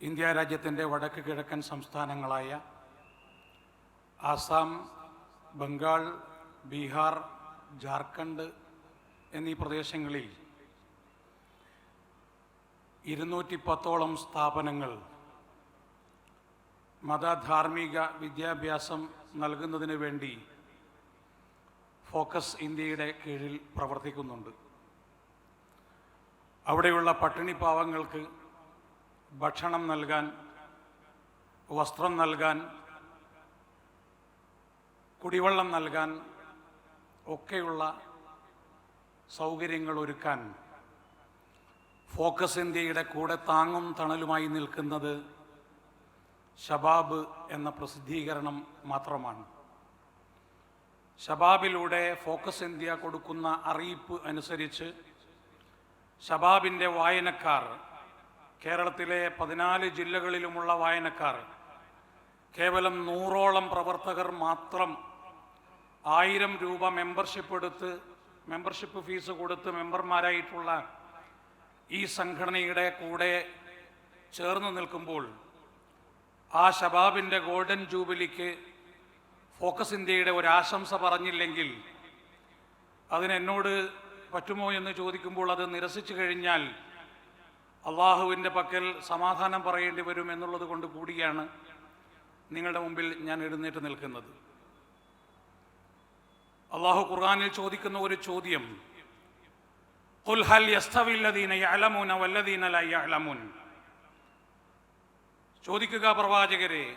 India രാജ്യത്തിന്റെ വടക്ക് കിഴക്കൻ സംസ്ഥാനങ്ങളായ ആസാം ബംഗാൾ ബീഹാർ ജാർഖണ്ഡ് എന്നീ പ്രദേശങ്ങളിൽ ഇരുന്നൂറ്റി പത്തോളം സ്ഥാപനങ്ങൾ മതധാർമ്മിക വിദ്യാഭ്യാസം നൽകുന്നതിന് വേണ്ടി ഫോക്കസ് ഇന്ത്യയുടെ കീഴിൽ പ്രവർത്തിക്കുന്നുണ്ട്. അവിടെയുള്ള പട്ടിണി പാവങ്ങൾക്ക് ഭക്ഷണം നൽകാൻ വസ്ത്രം നൽകാൻ കുടിവെള്ളം നൽകാൻ ഒക്കെയുള്ള സൗകര്യങ്ങൾ ഒരുക്കാൻ ഫോക്കസ് ഇന്ത്യയുടെ കൂടെ താങ്ങും തണലുമായി നിൽക്കുന്നത് ഷബാബ് എന്ന പ്രസിദ്ധീകരണം മാത്രമാണ്. ഷബാബിലൂടെ ഫോക്കസ് ഇന്ത്യ കൊടുക്കുന്ന അറിയിപ്പ് അനുസരിച്ച് ഷബാബിന്റെ വായനക്കാർ കേരളത്തിലെ പതിനാല് ജില്ലകളിലുമുള്ള വായനക്കാർ കേവലം നൂറോളം പ്രവർത്തകർ മാത്രം ആയിരം രൂപ മെമ്പർഷിപ്പ് എടുത്ത് മെമ്പർഷിപ്പ് ഫീസ് കൊടുത്ത് മെമ്പർമാരായിട്ടുള്ള ഈ സംഘടനയുടെ കൂടെ ചേർന്ന് നിൽക്കുമ്പോൾ ആ ഷബാബിന്റെ ഗോൾഡൻ ജൂബിലിക്ക് ഫോക്കസ് ഇന്ത്യയുടെ ഒരു ആശംസ പറഞ്ഞില്ലെങ്കിൽ അതിനെന്നോട് പറ്റുമോ എന്ന് ചോദിക്കുമ്പോൾ അത് നിരസിച്ചു കഴിഞ്ഞാൽ അള്ളാഹുവിന്റെ പക്കൽ സമാധാനം പറയേണ്ടി വരും എന്നുള്ളത് കൊണ്ട് കൂടിയാണ് നിങ്ങളുടെ മുമ്പിൽ ഞാൻ എഴുന്നേറ്റ് നിൽക്കുന്നത്. അള്ളാഹു ഖുർആാനിൽ ചോദിക്കുന്ന ഒരു ചോദ്യം ചോദിക്കുക പ്രവാചകരെ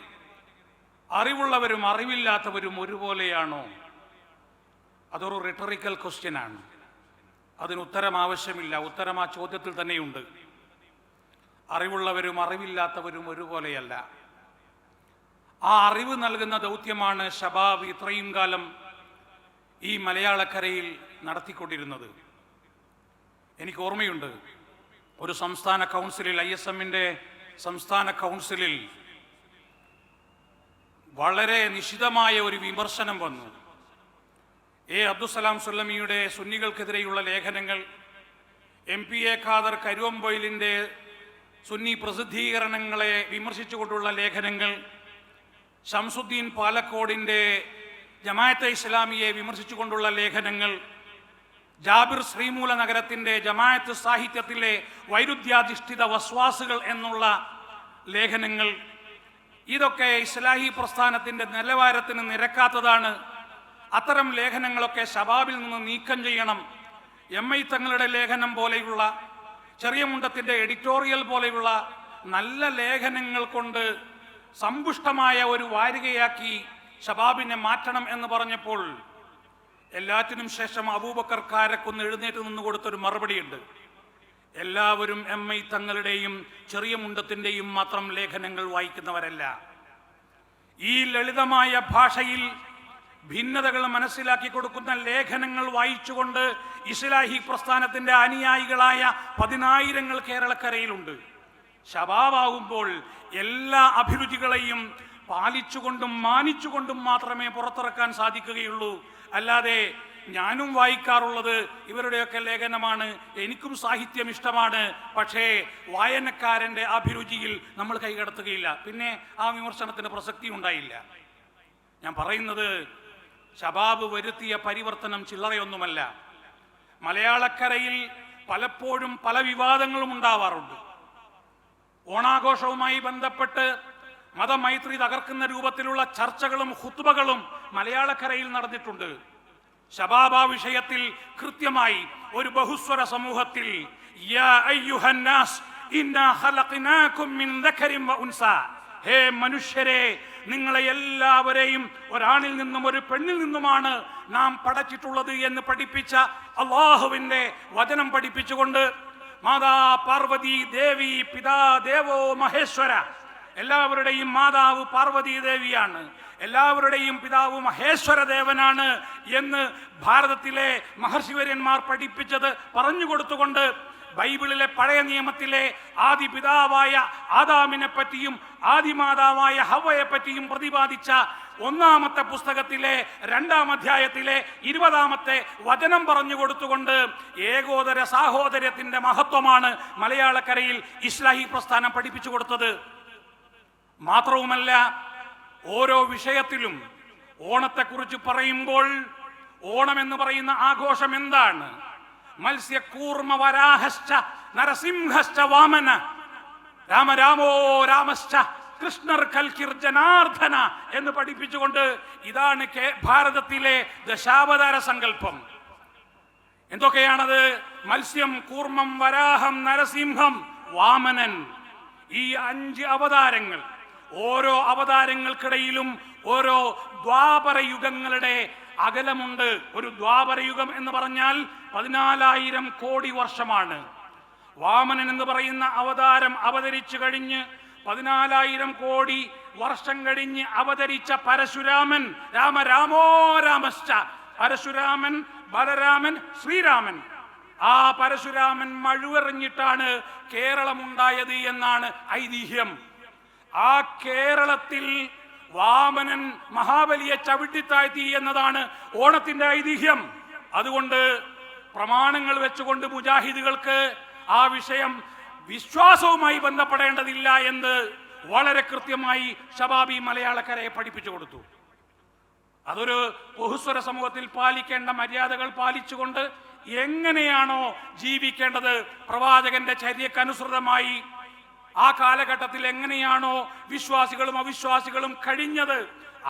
അറിവുള്ളവരും അറിവില്ലാത്തവരും ഒരുപോലെയാണോ? അതൊരു റിട്ടറിക്കൽ ക്വസ്റ്റ്യനാണ് അതിന് ഉത്തരം ആവശ്യമില്ല. ഉത്തരം ആ ചോദ്യത്തിൽ തന്നെയുണ്ട്. അറിവുള്ളവരും അറിവില്ലാത്തവരും ഒരുപോലെയല്ല. ആ അറിവ് നൽകുന്ന ദൗത്യമാണ് ഷബാബ് ഇത്രയും കാലം ഈ മലയാളക്കരയിൽ നടത്തിക്കൊണ്ടിരുന്നത്. എനിക്ക് ഓർമ്മയുണ്ട് ഒരു സംസ്ഥാന കൗൺസിലിൽ ഐ എസ് എമ്മിന്റെ സംസ്ഥാന കൗൺസിലിൽ വളരെ നിശിതമായ ഒരു വിമർശനം വന്നു. എ അബ്ദുസലാം സുല്ലമിയുടെ സുന്നികൾക്കെതിരെയുള്ള ലേഖനങ്ങൾ എം പി എ ഖാദർ കരുവമ്പൊയിലിന്റെ സുന്നി പ്രസിദ്ധീകരണങ്ങളെ വിമർശിച്ചുകൊണ്ടുള്ള ലേഖനങ്ങൾ ഷംസുദ്ദീൻ പാലക്കോടിന്റെ ജമായത്തെ ഇസ്ലാമിയെ വിമർശിച്ചുകൊണ്ടുള്ള ലേഖനങ്ങൾ ജാബിർ ശ്രീമൂല നഗരത്തിന്റെ ജമായത്ത് സാഹിത്യത്തിലെ വൈരുദ്ധ്യാധിഷ്ഠിത വസ്വാസുകൾ എന്നുള്ള ലേഖനങ്ങൾ. ഇതൊക്കെ ഇസ്ലാഹി പ്രസ്ഥാനത്തിന്റെ നിലവാരത്തിന് നിരക്കാത്തതാണ്. അത്തരം ലേഖനങ്ങളൊക്കെ ശബാബിൽ നിന്ന് നീക്കം ചെയ്യണം. എം ഐ തങ്ങളുടെ ലേഖനം പോലെയുള്ള ചെറിയ മുണ്ടത്തിന്റെ എഡിറ്റോറിയൽ പോലെയുള്ള നല്ല ലേഖനങ്ങൾ കൊണ്ട് സമ്പുഷ്ടമായ ഒരു വാരികയാക്കി ഷബാബിനെ മാറ്റണം എന്ന് പറഞ്ഞപ്പോൾ എല്ലാറ്റിനും ശേഷം അബൂബക്കർ കാരക്കൊന്ന് എഴുന്നേറ്റ് നിന്ന് കൊടുത്തൊരു മറുപടിയുണ്ട്. എല്ലാവരും എം ഐ തങ്ങളുടെയും ചെറിയ മുണ്ടത്തിന്റെയും മാത്രം ലേഖനങ്ങൾ വായിക്കുന്നവരല്ല. ഈ ലളിതമായ ഭാഷയിൽ ഭിന്നതകൾ മനസ്സിലാക്കി കൊടുക്കുന്ന ലേഖനങ്ങൾ വായിച്ചുകൊണ്ട് ഇസ്ലാഹി പ്രസ്ഥാനത്തിന്റെ അനുയായികളായ പതിനായിരങ്ങൾ കേരളക്കരയിലുണ്ട്. ശബാവാകുമ്പോൾ എല്ലാ അഭിരുചികളെയും പാലിച്ചുകൊണ്ടും മാനിച്ചുകൊണ്ടും മാത്രമേ പുറത്തിറക്കാൻ സാധിക്കുകയുള്ളൂ. അല്ലാതെ ഞാനും വായിക്കാറുള്ളത് ഇവരുടെയൊക്കെ ലേഖനമാണ്. എനിക്കും സാഹിത്യം ഇഷ്ടമാണ്. പക്ഷേ വായനക്കാരന്റെ അഭിരുചിയിൽ നമ്മൾ കൈകടത്തുകയില്ല. പിന്നെ ആ വിമർശനത്തിന് പ്രസക്തി ഉണ്ടായില്ല ഞാൻ പറയുന്നത് ഷബാബ് വരുത്തിയ പരിവർത്തനം ചില്ലറയൊന്നുമല്ല. മലയാളക്കരയിൽ പലപ്പോഴും പല വിവാദങ്ങളും ഉണ്ടാവാറുണ്ട്. ഓണാഘോഷവുമായി ബന്ധപ്പെട്ട് മതമൈത്രി തകർക്കുന്ന രൂപത്തിലുള്ള ചർച്ചകളും ഹുത്തുബകളും മലയാളക്കരയിൽ നടന്നിട്ടുണ്ട്. ശബാബ വിഷയത്തിൽ കൃത്യമായി ഒരു ബഹുസ്വര സമൂഹത്തിൽ ഹേ മനുഷ്യരെ നിങ്ങളെ എല്ലാവരെയും ഒരാണിൽ നിന്നും ഒരു പെണ്ണിൽ നിന്നുമാണ് നാം പടച്ചിട്ടുള്ളത് എന്ന് പഠിപ്പിച്ച അള്ളാഹുവിന്റെ വചനം പഠിപ്പിച്ചുകൊണ്ട് മാതാ പാർവതി ദേവി പിതാ ദേവോ മഹേശ്വര. എല്ലാവരുടെയും മാതാവ് പാർവതി ദേവിയാണ്. എല്ലാവരുടെയും പിതാവ് മഹേശ്വര ദേവനാണ് എന്ന് ഭാരതത്തിലെ മഹർഷിവര്യന്മാർ പഠിപ്പിച്ചത് പറഞ്ഞു കൊടുത്തുകൊണ്ട് ബൈബിളിലെ പഴയ നിയമത്തിലെ ആദി പിതാവായ ആദാമിനെ പറ്റിയും ആദിമാതാവായ ഹവയെ പറ്റിയും പ്രതിപാദിച്ച ഒന്നാമത്തെ പുസ്തകത്തിലെ രണ്ടാം അധ്യായത്തിലെ ഇരുപതാമത്തെ വചനം പറഞ്ഞു കൊടുത്തുകൊണ്ട് ഏകോദര സാഹോദര്യത്തിന്റെ മഹത്വമാണ് മലയാളക്കരയിൽ ഇസ്ലാഹി പ്രസ്ഥാനം പഠിപ്പിച്ചു കൊടുത്തത്. മാത്രവുമല്ല ഓരോ വിഷയത്തിലും ഓണത്തെക്കുറിച്ച് പറയുമ്പോൾ ഓണം എന്ന് പറയുന്ന ആഘോഷം എന്താണ് മത്സ്യക്കൂർമ്മ വരാഹശ്ച നരസിംഹശ്ച വാമന. രാമരാമോ രാമശ്ച കൃഷ്ണർ കൽക്കിർ ജനാർദ്ദന എന്ന് പഠിപ്പിച്ചുകൊണ്ട് ഇതാണ് ഭാരതത്തിലെ ദശാവതാര സങ്കല്പം. എന്തൊക്കെയാണത്? മത്സ്യം കൂർമ്മം വരാഹം നരസിംഹം വാമനൻ. ഈ അഞ്ച് അവതാരങ്ങൾ. ഓരോ അവതാരങ്ങൾക്കിടയിലും ഓരോ ദ്വാപര യുഗങ്ങളുടെ അകലമുണ്ട്. ഒരു ദ്വാപര യുഗം എന്ന് പറഞ്ഞാൽ പതിനാലായിരം കോടി വർഷമാണ്. വാമനൻ എന്ന് പറയുന്ന അവതാരം അവതരിച്ചു കഴിഞ്ഞ് പതിനാലായിരം കോടി വർഷം കഴിഞ്ഞ് അവതരിച്ച പരശുരാമൻ രാമ രാമോ രാമശ്ച പരശുരാമൻ ബലരാമൻ ശ്രീരാമൻ. ആ പരശുരാമൻ മഴുവെറിഞ്ഞിട്ടാണ് കേരളമുണ്ടായത് എന്നാണ് ഐതിഹ്യം. ആ കേരളത്തിൽ വാമനൻ മഹാബലിയെ ചവിട്ടിത്താഴ്ത്തി എന്നതാണ് ഓണത്തിന്റെ ഐതിഹ്യം. അതുകൊണ്ട് പ്രമാണങ്ങൾ വെച്ചുകൊണ്ട് മുജാഹിദുകൾക്ക് ആ വിഷയം വിശ്വാസവുമായി ബന്ധപ്പെടേണ്ടതില്ല എന്ന് വളരെ കൃത്യമായി ഷബാബി മലയാളക്കരയെ പഠിപ്പിച്ചു കൊടുത്തു. അതൊരു ബഹുസ്വര സമൂഹത്തിൽ പാലിക്കേണ്ട മര്യാദകൾ പാലിച്ചുകൊണ്ട് എങ്ങനെയാണോ ജീവിക്കേണ്ടത് പ്രവാചകന്റെ ചര്യക്കനുസൃതമായി ആ കാലഘട്ടത്തിൽ എങ്ങനെയാണോ വിശ്വാസികളും അവിശ്വാസികളും കഴിഞ്ഞത്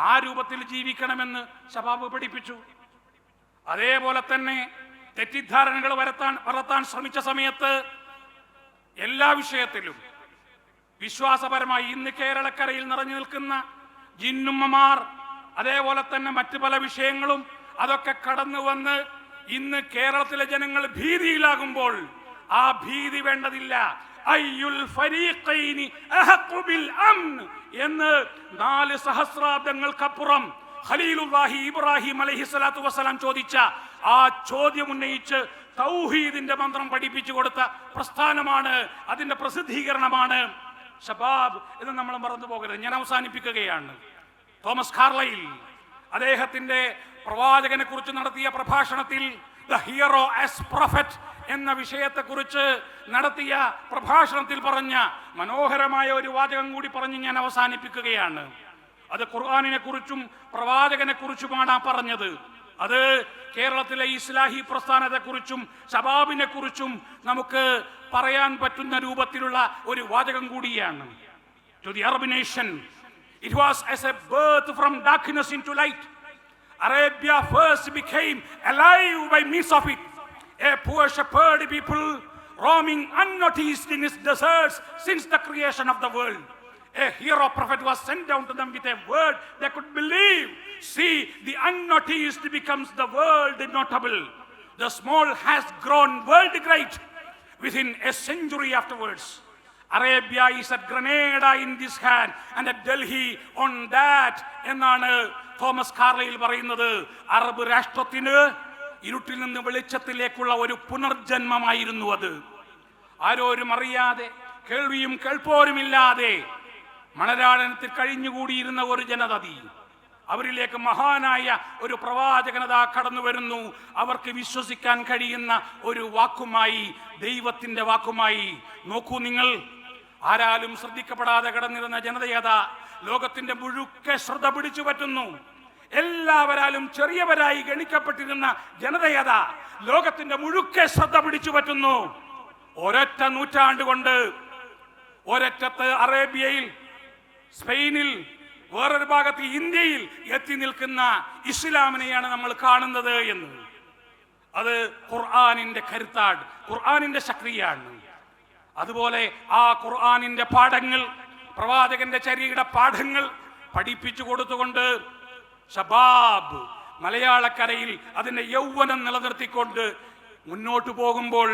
ആ രൂപത്തിൽ ജീവിക്കണമെന്ന് ഷബാബ് പഠിപ്പിച്ചു. അതേപോലെ തന്നെ തെറ്റിദ്ധാരണകൾ വരത്താൻ വളർത്താൻ ശ്രമിച്ച സമയത്ത് എല്ലാ വിഷയത്തിലും വിശ്വാസപരമായി ഇന്ന് കേരളക്കരയിൽ നിറഞ്ഞു നിൽക്കുന്ന ജിന്നുമ്മമാർ അതേപോലെ തന്നെ മറ്റു പല വിഷയങ്ങളും അതൊക്കെ കടന്നു വന്ന് ഇന്ന് കേരളത്തിലെ ജനങ്ങൾ ഭീതിയിലാകുമ്പോൾ ആ ഭീതി വേണ്ടതില്ല. എന്ന് നാല് സഹസ്രാബ്ദങ്ങൾക്കപ്പുറം ഖലീലുല്ലാഹി ഇബ്രാഹിം അലഹി സ്വലാത്തു വസ്സലാം ചോദിച്ച ആ ചോദ്യം ഉന്നയിച്ച് തൗഹീദിന്റെ മന്ത്രം പഠിപ്പിച്ചു കൊടുത്ത പ്രസ്ഥാനമാണ് അതിന്റെ പ്രസിദ്ധീകരണമാണ് ഷബാബ് എന്ന് നമ്മൾ മറന്നു പോകരുത്. ഞാൻ അവസാനിപ്പിക്കുകയാണ്. തോമസ് കാർലയിൽ അദ്ദേഹത്തിന്റെ പ്രവാചകനെ കുറിച്ച് നടത്തിയ പ്രഭാഷണത്തിൽ ദ ഹീറോ ആസ് പ്രൊഫറ്റ് എന്ന വിഷയത്തെക്കുറിച്ച് നടത്തിയ പ്രഭാഷണത്തിൽ പറഞ്ഞ മനോഹരമായ ഒരു വാചകം കൂടി പറഞ്ഞ് ഞാൻ അവസാനിപ്പിക്കുകയാണ്. അത് ഖുർആാനിനെ കുറിച്ചും പ്രവാചകനെ കുറിച്ചുമാണ് പറഞ്ഞത്. അത് കേരളത്തിലെ ഇസ്ലാഹി പ്രസ്ഥാനത്തെക്കുറിച്ചും ഷബാബിനെ കുറിച്ചും നമുക്ക് പറയാൻ പറ്റുന്ന രൂപത്തിലുള്ള ഒരു വാചകം കൂടിയാണ് to the Arab nation it was as a birth from darkness in to light Arabia first became alive by means of it. A poor shepherd people roaming unnoticed in its deserts since the creation of the world. A hero prophet was sent down to them with a word they could believe. See, the unnoticed becomes the world notable. The small has grown world great within a century afterwards. Arabia is at Grenada in this hand and at Delhi on that എന്നാണ് Thomas Carlyle പറയുന്നത് Arab രാഷ്ട്രത്തിന് ഇരുട്ടിൽ നിന്ന് വെളിച്ചത്തിലേക്കുള്ള ഒരു പുനർജന്മമായിരുന്നു അത് ആരോരും അറിയാതെ കേൾവിയും കേൾപ്പോരുമില്ലാതെ മണരാടനത്തിൽ കഴിഞ്ഞുകൂടിയിരുന്ന ഒരു ജനതതി. അവരിലേക്ക് മഹാനായ ഒരു പ്രവാചകനത കടന്നു വരുന്നു. അവർക്ക് വിശ്വസിക്കാൻ കഴിയുന്ന ഒരു വാക്കുമായി ദൈവത്തിന്റെ വാക്കുമായി. നോക്കൂ നിങ്ങൾ ആരാലും ശ്രദ്ധിക്കപ്പെടാതെ കടന്നിരുന്ന ജനതയത ലോകത്തിന്റെ മുഴുക്കെ ശ്രദ്ധ പിടിച്ചു പറ്റുന്നു. എല്ലാവരാലും ചെറിയവരായി ഗണിക്കപ്പെട്ടിരുന്ന ജനതയത ലോകത്തിന്റെ മുഴുക്കെ ശ്രദ്ധ പിടിച്ചു പറ്റുന്നു. ഒരൊറ്റ നൂറ്റാണ്ട് കൊണ്ട് ഒരറ്റത്ത് അറേബ്യയിൽ സ്പെയിനിൽ വേറൊരു ഭാഗത്ത് ഇന്ത്യയിൽ എത്തി നിൽക്കുന്ന ഇസ്ലാമിനെയാണ് നമ്മൾ കാണുന്നത് എന്ന് അത് ഖുർആാനിന്റെ കരുത്താട് ഖുർആാനിന്റെ ശക്തിയാണ്. അതുപോലെ ആ ഖുർആാനിന്റെ പാഠങ്ങൾ പ്രവാചകന്റെ ചരിയുടെ പാഠങ്ങൾ പഠിപ്പിച്ചു കൊടുത്തുകൊണ്ട് ഷബാബ് മലയാളക്കരയിൽ അതിന്റെ യൗവനം നിലനിർത്തിക്കൊണ്ട് മുന്നോട്ടു പോകുമ്പോൾ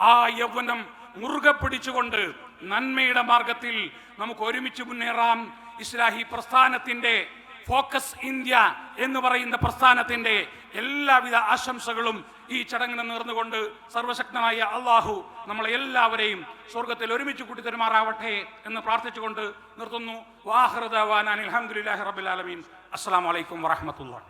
ആ യൗവനം മുറുകെ പിടിച്ചുകൊണ്ട് നന്മയുടെ മാർഗത്തിൽ നമുക്ക് ഒരുമിച്ച് മുന്നേറാം. ഇസ്ലാഹി പ്രസ്ഥാനത്തിന്റെ ഫോക്കസ് ഇന്ത്യ എന്ന് പറയുന്ന പ്രസ്ഥാനത്തിന്റെ എല്ലാവിധ ആശംസകളും ഈ ചടങ്ങിന് നേർന്നുകൊണ്ട് സർവശക്തനായ അള്ളാഹു നമ്മളെ എല്ലാവരെയും സ്വർഗത്തിൽ ഒരുമിച്ച് കൂട്ടിത്തരുമാറാവട്ടെ എന്ന് പ്രാർത്ഥിച്ചുകൊണ്ട് നിർത്തുന്നു. വാഹൃദാൻ അലഹമുല്ലാഹി റബുലാലമീൻ അസ്സാം വലൈക്കും വാഹമത്തുള്ള